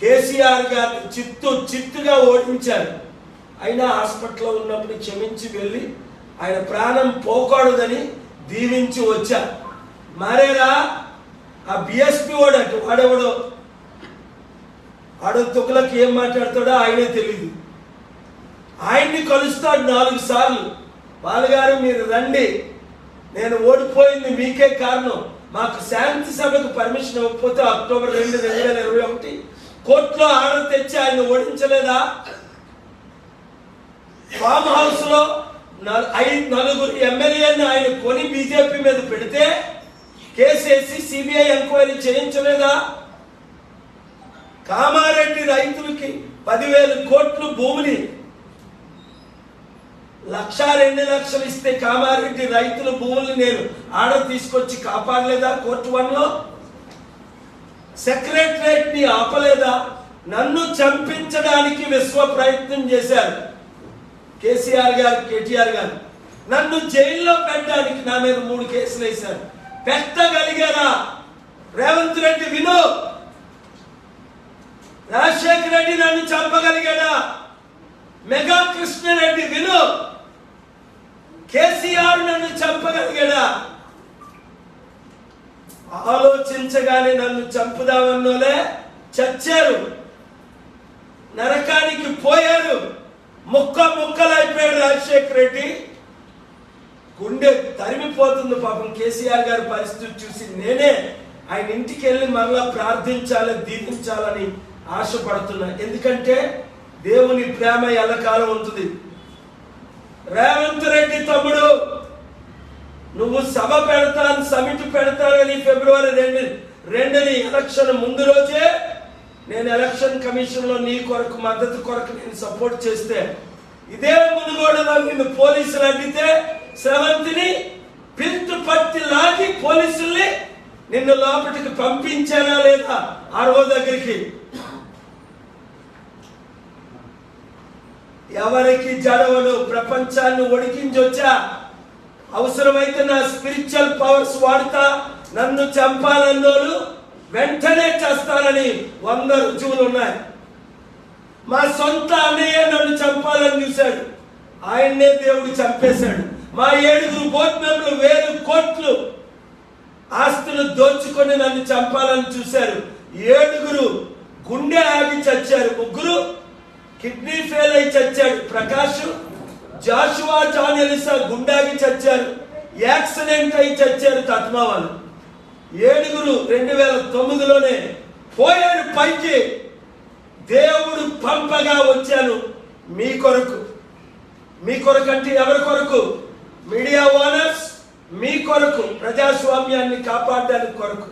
కేసీఆర్ గారిని చిత్తు చిత్తుగా ఓడించారు. అయినా హాస్పిటల్లో ఉన్నప్పుడు క్షమించి వెళ్ళి ఆయన ప్రాణం పోకూడదని దీవించి వచ్చా. మారేరా ఆ బిఎస్పి వాడు అటు వాడెవడో? ఆడ తుకులకు ఏం మాట్లాడతాడో ఆయనే తెలియదు ఆయన్ని కలుస్తాడు నాలుగు సార్లు. బాలగారు మీరు రండి. నేను ఓడిపోయింది మీకే కారణం. మాకు శాంతి సభకు పర్మిషన్ ఇవ్వకపోతే అక్టోబర్ రెండు రెండు వేల ఇరవై ఒకటి కోర్టులో ఆర్డర్ తెచ్చి ఆయన ఓడించలేదా? ఫామ్ హౌస్లో ఐదు నలుగురు ఎమ్మెల్యేని ఆయన కొని బీజేపీ మీద పెడితే కేసేసి సిబిఐ ఎంక్వైరీ చేయించలేదా? కామారెడ్డి రైతులకి పదివేలు కోట్లు భూమిని లక్ష రెండు లక్షలు ఇస్తే కామారెడ్డి రైతుల భూములు నేను ఆర్డర్ తీసుకొచ్చి కాపాడలేదా కోర్టు వన్లో? సెక్రటరేట్ని ఆపలేదు? నన్ను చంపించడానికి విశ్వ ప్రయత్నం చేశారు. కేసీఆర్ గారు కేటీఆర్ గారు. నన్ను జైల్లో పెట్టడానికి నా మీద మూడు కేసులు వేశారు. పెట్టగలిగారా? రేవంత్ రెడ్డి విను. రాజశేఖర రెడ్డి నన్ను చంపగలిగాడా? మెగా కృష్ణారెడ్డి విను. కేసీఆర్ నన్ను చంపగలిగాడా? ఆలోచించగానే నన్ను చంపుదామన్నోలే. చచ్చారు. నరకానికి పోయారు. ముక్క ముక్కలైపోయాడు రాజశేఖర రెడ్డి. గుండె తరిమిపోతుంది పాపం. కేసీఆర్ గారి పరిస్థితి చూసి నేనే ఆయన ఇంటికి వెళ్ళి మరలా ప్రార్థించాలి దీవించాలని ఆశపడుతున్నా. ఎందుకంటే దేవుని ప్రేమ ఎల్లకాలం ఉంటుంది. రేవంత్ రెడ్డి తమ్ముడు నువ్వు సభ పెడతాను సమిట్ పెడతానని ఫిబ్రవరి రెండు రెండుని ఎలక్షన్ ముందు రోజే నేను ఎలక్షన్ కమిషన్లో నీ కొరకు మద్దతు కొరకు నేను సపోర్ట్ చేస్తే ఇదే మునుగోడలో నిన్ను పోలీసులు అడిగితే స్రవంతిని పిల్తు పట్టి లాగి పోలీసుల్ని నిన్ను లోపలికి పంపించానా లేదా ఆర్ఓ దగ్గరికి? ఎవరికి జడవలు ప్రపంచాన్ని ఒడికించొచ్చా? అవసరమైతే నా స్పిరిచువల్ పవర్స్ వాడుతా నన్ను చంపాలన్నోళ్ళు వెంటనే చేస్తానని వంద రుజువులు ఉన్నాయి మా సొంత అన్నయ్య నన్ను చంపాలని చూశాడు. ఆయన్నే దేవుడు చంపేశాడు. మా ఏడుగురు బోర్డు మెంబర్లు వేలు కోట్లు ఆస్తులు దోచుకొని నన్ను చంపాలని చూశారు. ఏడుగురు గుండె ఆగి చచ్చారు. ముగ్గురు కిడ్నీ ఫెయిల్ అయి చచ్చాడు ప్రకాష్ జాషువా జాన్ ఎలిసా గుండాగి చచ్చారు. యాక్సిడెంట్ అయి చచ్చారు తత్మావాలు ఏడుగురు రెండు వేల తొమ్మిదిలోనే పోయారు పైకి దేవుడు పంపగా వచ్చాను. మీ కొరకు. మీ కొరకు అంటే ఎవరి కొరకు? మీడియా ఓనర్స్ మీ కొరకు ప్రజాస్వామ్యాన్ని కాపాడడానికి కొరకు.